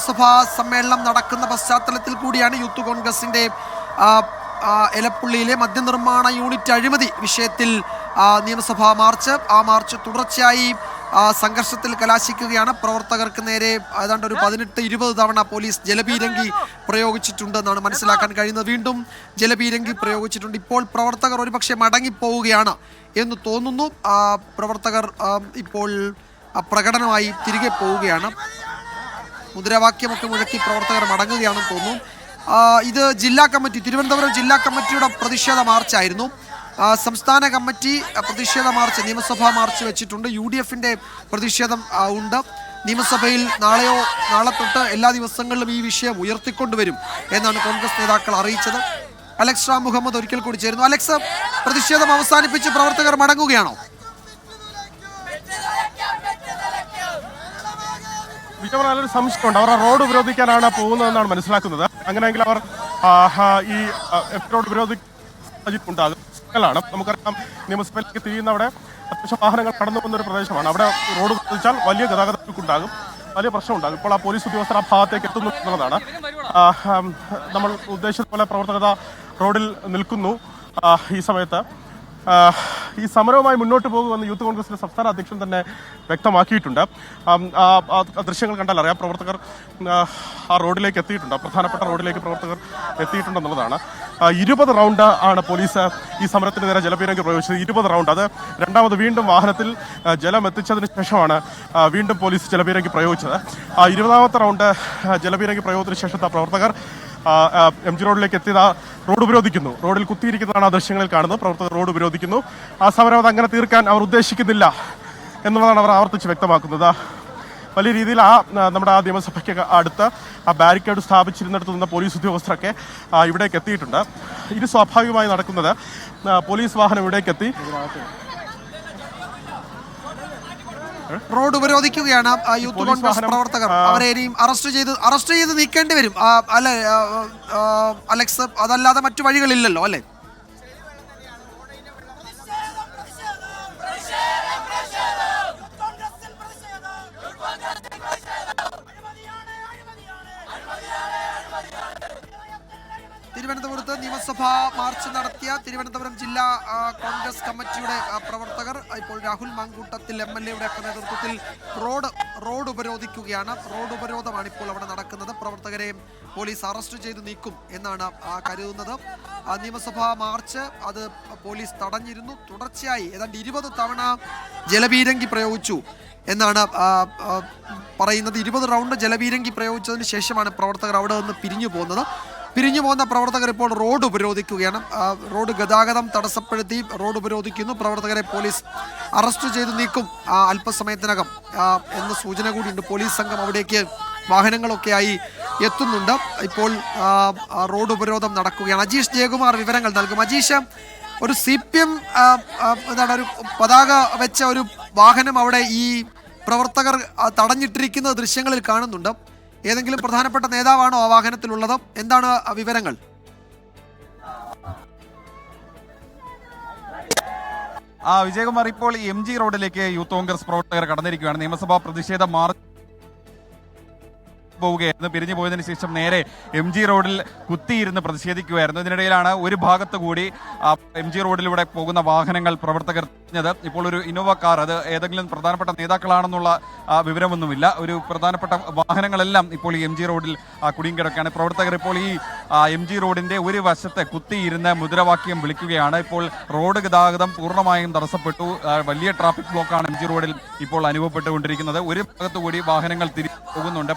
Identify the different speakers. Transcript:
Speaker 1: നിയമസഭാ സമ്മേളനം നടക്കുന്ന പശ്ചാത്തലത്തിൽ കൂടിയാണ് യൂത്ത് കോൺഗ്രസിന്റെ എലപ്പുള്ളിയിലെ മദ്യനിർമ്മാണ യൂണിറ്റ് അഴിമതി വിഷയത്തിൽ നിയമസഭാ മാർച്ച് ആ മാർച്ച് തുടർച്ചയായി സംഘർഷത്തിൽ കലാശിക്കുകയാണ്. പ്രവർത്തകർക്ക് നേരെ ഏതാണ്ട് ഒരു പതിനെട്ട് ഇരുപത് തവണ പോലീസ് ജലപീരങ്കി പ്രയോഗിച്ചിട്ടുണ്ടെന്നാണ് മനസ്സിലാക്കാൻ കഴിയുന്നത്. വീണ്ടും ജലപീരങ്കി പ്രയോഗിച്ചിട്ടുണ്ട്. ഇപ്പോൾ പ്രവർത്തകർ ഒരുപക്ഷെ മടങ്ങിപ്പോവുകയാണ് എന്ന് തോന്നുന്നു. പ്രവർത്തകർ ഇപ്പോൾ പ്രകടനമായി തിരികെ പോവുകയാണ്. മുദ്രാവാക്യമൊക്കെ മുഴക്കി പ്രവർത്തകർ മടങ്ങുകയാണെന്ന് തോന്നുന്നു. ഇത് ജില്ലാ കമ്മിറ്റി തിരുവനന്തപുരം ജില്ലാ കമ്മിറ്റിയുടെ പ്രതിഷേധ മാർച്ചായിരുന്നു. സംസ്ഥാന കമ്മിറ്റി പ്രതിഷേധ മാർച്ച് നിയമസഭാ മാർച്ച് വെച്ചിട്ടുണ്ട്. യു ഡി എഫിന്റെ പ്രതിഷേധം ഉണ്ട്. നിയമസഭയിൽ നാളെയോ നാളെ തൊട്ട് എല്ലാ ദിവസങ്ങളിലും ഈ വിഷയം ഉയർത്തിക്കൊണ്ടുവരും എന്നാണ് കോൺഗ്രസ് നേതാക്കൾ അറിയിച്ചത്. അലക്സ് റാം മുഹമ്മദ് ഒരിക്കൽ കൂടി ചേരുന്നു. അലക്സ് പ്രതിഷേധം അവസാനിപ്പിച്ച് പ്രവർത്തകർ മടങ്ങുകയാണോ?
Speaker 2: മിക്കവാറും സംശയമുണ്ട് അവർ റോഡ് ഉപരോധിക്കാനാണ് പോകുന്നതെന്നാണ് മനസ്സിലാക്കുന്നത്. അങ്ങനെയെങ്കിൽ അവർ ഈ റോഡ് ഉപരോധിക്കുണ്ടാകും ാണ് നമുക്കറിയാം നിയമസഭയിലേക്ക് തിരിയുന്നവിടെ അത്യാവശ്യം വാഹനങ്ങൾ കടന്നു പോകുന്ന ഒരു പ്രദേശമാണ്. അവിടെ റോഡ് ഉപരോധിച്ചാൽ വലിയ ഗതാഗതക്കുണ്ടാകും. വലിയ പ്രശ്നം ഉണ്ടാകും ഇപ്പോൾ ആ പോലീസ് ഉദ്യോഗസ്ഥർ ആ ഭാഗത്തേക്ക് എത്തുന്നു എന്നുള്ളതാണ്. നമ്മൾ ഉദ്ദേശിച്ച പോലെ പ്രവർത്തകത റോഡിൽ നിൽക്കുന്നു ഈ സമയത്ത്. ഈ സമരവുമായി മുന്നോട്ട് പോകുമെന്ന് യൂത്ത് കോൺഗ്രസിന്റെ സംസ്ഥാന അധ്യക്ഷൻ തന്നെ വ്യക്തമാക്കിയിട്ടുണ്ട്. ദൃശ്യങ്ങൾ കണ്ടാൽ അറിയാം. പ്രവർത്തകർ ആ, റോഡിലേക്ക് എത്തിയിട്ടുണ്ട്. പ്രധാനപ്പെട്ട റോഡിലേക്ക് പ്രവർത്തകർ എത്തിയിട്ടുണ്ടെന്നുള്ളതാണ്. ഇരുപത് റൗണ്ട് ആണ് പോലീസ് ഈ സമരത്തിന് നേരെ ജലപീരങ്കി പ്രയോഗിച്ചത്. ഇരുപത് റൗണ്ട്. അത് രണ്ടാമത് വീണ്ടും വാഹനത്തിൽ ജലം എത്തിച്ചതിന് ശേഷമാണ് വീണ്ടും പോലീസ് ജലപീരങ്കി പ്രയോഗിച്ചത്. ആ ഇരുപതാമത്തെ റൗണ്ട് ജലപീരങ്കി പ്രയോഗത്തിന് ശേഷത്തെ പ്രവർത്തകർ എം ജി റോഡിലേക്ക് എത്തിയത്. റോഡ് ഉപരോധിക്കുന്നു. റോഡിൽ കുത്തിയിരിക്കുന്നതാണ് ആ ദൃശ്യങ്ങളിൽ കാണുന്നത്. പ്രവർത്തകർ റോഡ് ഉപരോധിക്കുന്നു. ആ സമരം അത് അങ്ങനെ തീർക്കാൻ അവർ ഉദ്ദേശിക്കുന്നില്ല എന്നുള്ളതാണ് അവർ ആവർത്തിച്ച് വ്യക്തമാക്കുന്നത്. വലിയ രീതിയിൽ ആ നമ്മുടെ ആ നിയമസഭയ്ക്ക് അടുത്ത് ആ ബാരിക്കേഡ് സ്ഥാപിച്ചിരുന്നിടത്ത് നിന്ന് പോലീസ് ഉദ്യോഗസ്ഥരൊക്കെ ഇവിടേക്ക് എത്തിയിട്ടുണ്ട്. ഇത് സ്വാഭാവികമായി നടക്കുന്നത് പോലീസ് വാഹനം ഇവിടേക്ക് എത്തി.
Speaker 1: റോഡ് ഉപരോധിക്കുകയാണ് യൂത്ത് കോൺഗ്രസ് പ്രവർത്തകർ. അവരെ ഇനിയും അറസ്റ്റ് ചെയ്ത് അറസ്റ്റ് ചെയ്ത് നീക്കേണ്ടി വരും. അല്ലെ അലക്സ് അതല്ലാതെ മറ്റു വഴികളില്ലല്ലോ അല്ലെ? നിയമസഭാ മാർച്ച് നടത്തിയ തിരുവനന്തപുരം ജില്ലാ കോൺഗ്രസ് കമ്മിറ്റിയുടെ പ്രവർത്തകർ ഇപ്പോൾ രാഹുൽ മാങ്കൂട്ടത്തിൽ എം എൽ എയുടെ ഒക്കെ നേതൃത്വത്തിൽ റോഡ് റോഡ് ഉപരോധിക്കുകയാണ്. റോഡ് ഉപരോധമാണ് ഇപ്പോൾ അവിടെ നടക്കുന്നത്. പ്രവർത്തകരെ പോലീസ് അറസ്റ്റ് ചെയ്ത് നീക്കും എന്നാണ് കരുതുന്നത്. നിയമസഭാ മാർച്ച് അത് പോലീസ് തടഞ്ഞിരുന്നു. തുടർച്ചയായി ഏതാണ്ട് ഇരുപത് തവണ ജലപീരങ്കി പ്രയോഗിച്ചു എന്നാണ് പറയുന്നത്. ഇരുപത് റൗണ്ട് ജലപീരങ്കി പ്രയോഗിച്ചതിന് ശേഷമാണ് പ്രവർത്തകർ അവിടെ നിന്ന് പിരിഞ്ഞു പോകുന്നത്. പിരിഞ്ഞു പോകുന്ന പ്രവർത്തകർ ഇപ്പോൾ റോഡ് ഉപരോധിക്കുകയാണ്. റോഡ് ഗതാഗതം തടസ്സപ്പെടുത്തി റോഡ് ഉപരോധിക്കുന്നു. പ്രവർത്തകരെ പോലീസ് അറസ്റ്റ് ചെയ്തു നീക്കും അല്പസമയത്തിനകം. എന്ന സൂചന കൂടിയുണ്ട്. പോലീസ് സംഘം അവിടേക്ക് വാഹനങ്ങളൊക്കെയായി എത്തുന്നുണ്ട്. ഇപ്പോൾ റോഡ് ഉപരോധം നടക്കുകയാണ്. അജീഷ് ജയകുമാർ വിവരങ്ങൾ നൽകും. അജീഷ് ഒരു സി പി എം എന്താണ് ഒരു പതാക വെച്ച ഒരു വാഹനം അവിടെ ഈ പ്രവർത്തകർ തടഞ്ഞിട്ടിരിക്കുന്ന ദൃശ്യങ്ങളിൽ കാണുന്നുണ്ട്. ഏതെങ്കിലും പ്രധാനപ്പെട്ട നേതാവാണോ ആ വാഹനത്തിലുള്ളത്? എന്താണ് വിവരങ്ങൾ?
Speaker 3: ആ വിജയകുമാർ ഇപ്പോൾ എം ജി റോഡിലേക്ക് യൂത്ത് കോൺഗ്രസ് പ്രവർത്തകർ കടന്നിരിക്കുകയാണ്. നിയമസഭാ പ്രതിഷേധ മാർച്ച് പോവുകയായിരുന്നു. പിരിഞ്ഞു പോയതിനു ശേഷം നേരെ എം ജി റോഡിൽ കുത്തിയിരുന്ന് പ്രതിഷേധിക്കുകയായിരുന്നു ഇതിനിടയിലാണ് ഒരു ഭാഗത്ത് കൂടി എം ജി റോഡിലൂടെ പോകുന്ന വാഹനങ്ങൾ പ്രവർത്തകർ തടഞ്ഞത് ഇപ്പോൾ ഒരു ഇന്നോവ കാർ അത് ഏതെങ്കിലും പ്രധാനപ്പെട്ട നേതാക്കളാണെന്നുള്ള വിവരമൊന്നുമില്ല. ഒരു പ്രധാനപ്പെട്ട വാഹനങ്ങളെല്ലാം ഇപ്പോൾ ഈ എം ജി റോഡിൽ കുടുങ്ങിക്കിടക്കുകയാണ് കുടുങ്ങി പ്രവർത്തകർ ഇപ്പോൾ ഈ എം ജി റോഡിന്റെ ഒരു വശത്ത് കുത്തിയിരുന്ന് മുദ്രാവാക്യം വിളിക്കുകയാണ്. ഇപ്പോൾ റോഡ് ഗതാഗതം പൂർണമായും തടസ്സപ്പെട്ടു. വലിയ ട്രാഫിക് ബ്ലോക്കാണ് എം ജി റോഡിൽ ഇപ്പോൾ അനുഭവപ്പെട്ടുകൊണ്ടിരിക്കുന്നത്. ഒരു ഭാഗത്തുകൂടി വാഹനങ്ങൾ തിരിച്ചു പോകുന്നുണ്ട്.